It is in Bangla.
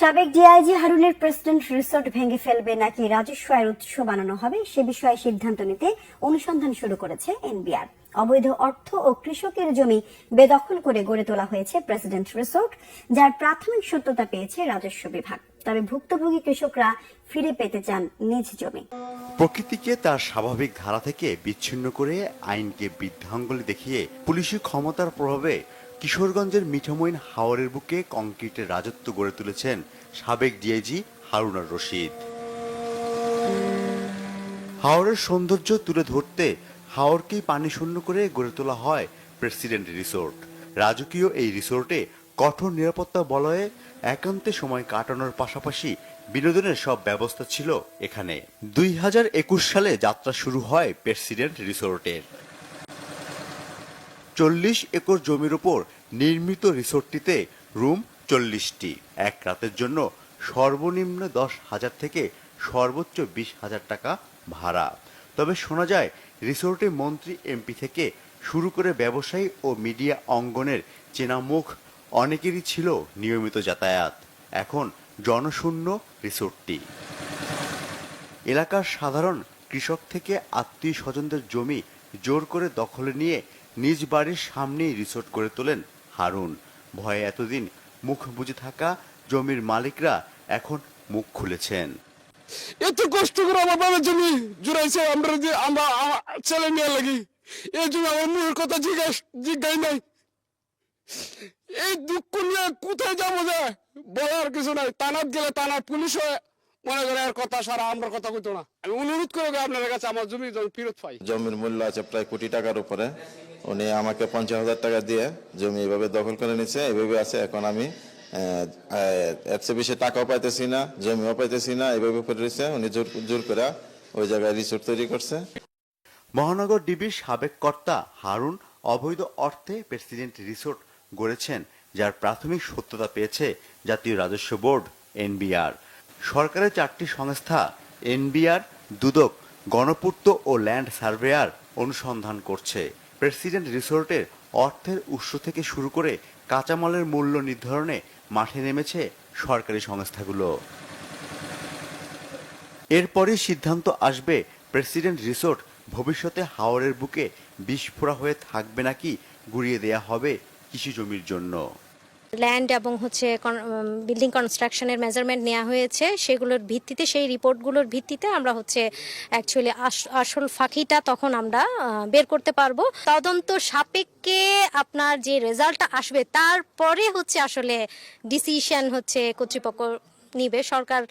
সাবেক ডিআইজি হারুনের প্রেসিডেন্ট রিসোর্ট ভেঙে ফেলবে নাকি রাজস্ব আয়ের উৎস বানানো হবে, সে বিষয়ে সিদ্ধান্ত নিতে অনুসন্ধান শুরু করেছে এনবিআর অবৈধ অর্থ ও কৃষকের জমি বেদখল করে গড়ে তোলা হয়েছে প্রেসিডেন্ট রিসোর্ট, যার প্রাথমিক সত্যতা পেয়েছে রাজস্ব বিভাগ। তবে ভুক্তভোগী কৃষকরা ফিরে পেতে চান নিজ জমি। প্রকৃতিকে তার স্বাভাবিক ধারা থেকে বিচ্ছিন্ন করে আইনকে বৃদ্ধাঙ্গুলি দেখিয়ে পুলিশি ক্ষমতার প্রভাবে কিশোরগঞ্জের মিঠামইন হাওরের বুকে কংক্রিটের রাজত্ব গড়ে তুলেছেন সাবেক ডিআইজি হারুনার রশিদ। হাওরের সৌন্দর্য তুলে ধরতে হাওরকেই পানি শূন্য করে গড়ে তোলা হয় প্রেসিডেন্ট রিসোর্ট। রাজকীয় এই রিসোর্টে কঠোর নিরাপত্তা বলয়ে একান্তে সময় কাটানোর পাশাপাশি বিনোদনের সব ব্যবস্থা ছিল এখানে। দুই হাজার একুশ সালে যাত্রা শুরু হয় প্রেসিডেন্ট রিসোর্টের। চল্লিশ একর জমির উপর নির্মিত রিসোর্টটিতে রুম চল্লিশটি। এক রাতের জন্য সর্বনিম্ন দশ হাজার থেকে সর্বোচ্চ বিশ হাজার টাকা ভাড়া। তবে শোনা যায়, রিসোর্টে মন্ত্রী, এমপি থেকে শুরু করে ব্যবসায়ী ও মিডিয়া অঙ্গনের চেনা মুখ অনেকেরই ছিল নিয়মিত যাতায়াত। এখন জনশূন্য রিসোর্টটি। এলাকার সাধারণ কৃষক থেকে আত্মীয় স্বজনদের জমি জোর করে দখলে নিয়ে নিজ বাড়ির সামনেই রিসোর্ট করে তোলেন হারুন। ভয়ে এতদিন মুখ বুজে থাকা জমির মালিকরা এখন মুখ খুলেছেন। এত কষ্ট করে আমার বাবার জমি জুড়াইছে, আমরা যে আমরা ছেলে মেয়ে লাগি। এই জন্য আমার মুখের কথা জিজ্ঞাস জিজ্ঞাই নাই। এই দুঃখ নিয়ে কোথায় যাব যে বলার কিছু নাই। তানাত গেলে তানাত পুলিশ হয়ে মনে করে আর কথা সারা আমরা কথা কইতো না। আমি অনুরোধ করে আপনার কাছে আমার জমি ফেরত পাই। জমির মূল্য আছে প্রায় কোটি টাকার উপরে। উনি আমাকে পঞ্চাশ হাজার টাকা দিয়ে জমি এভাবে দখল করে নিচ্ছে এভাবে আছে। এখন আমি আহ, বেশি টাকাও পাইতেছি না জমিও পাইতেছি না এভাবে করে রয়েছে উনি জোর জোর করে ওই জায়গায় রিসোর্ট তৈরি করছে। মহানগর ডিবির সাবেক কর্তা হারুন অবৈধ অর্থে প্রেসিডেন্ট রিসোর্ট গড়েছেন যার প্রাথমিক সত্যতা পেয়েছে জাতীয় রাজস্ব বোর্ড এনবিআর। সরকারের চারটি সংস্থা, এনবিআর, দুদক, গণপূর্ত ও ল্যান্ড সার্ভেয়ার অনুসন্ধান করছে। প্রেসিডেন্ট রিসোর্টের অর্থের উৎস থেকে শুরু করে কাঁচামালের মূল্য নির্ধারণে মাঠে নেমেছে সরকারি সংস্থাগুলো। এরপরই সিদ্ধান্ত আসবে, প্রেসিডেন্ট রিসোর্ট ভবিষ্যতে হাওরের বুকে বিস্ফোরা হয়ে থাকবে নাকি, গুড়িয়ে দেয়া হবে কৃষি জমির জন্য। ল্যান্ড এবং হচ্ছে বিল্ডিং কনস্ট্রাকশনের মেজারমেন্ট নেওয়া হয়েছে। সেগুলোর ভিত্তিতে, সেই রিপোর্টগুলোর ভিত্তিতে আমরা হচ্ছে অ্যাকচুয়ালি আসল ফাঁকিটা তখন আমরা বের করতে পারব। তদন্ত সাপেক্ষে আপনার যে রেজাল্টটা আসবে, তারপরে হচ্ছে আসলে ডিসিশন হচ্ছে কর্তৃপক্ষ নিবে সরকার।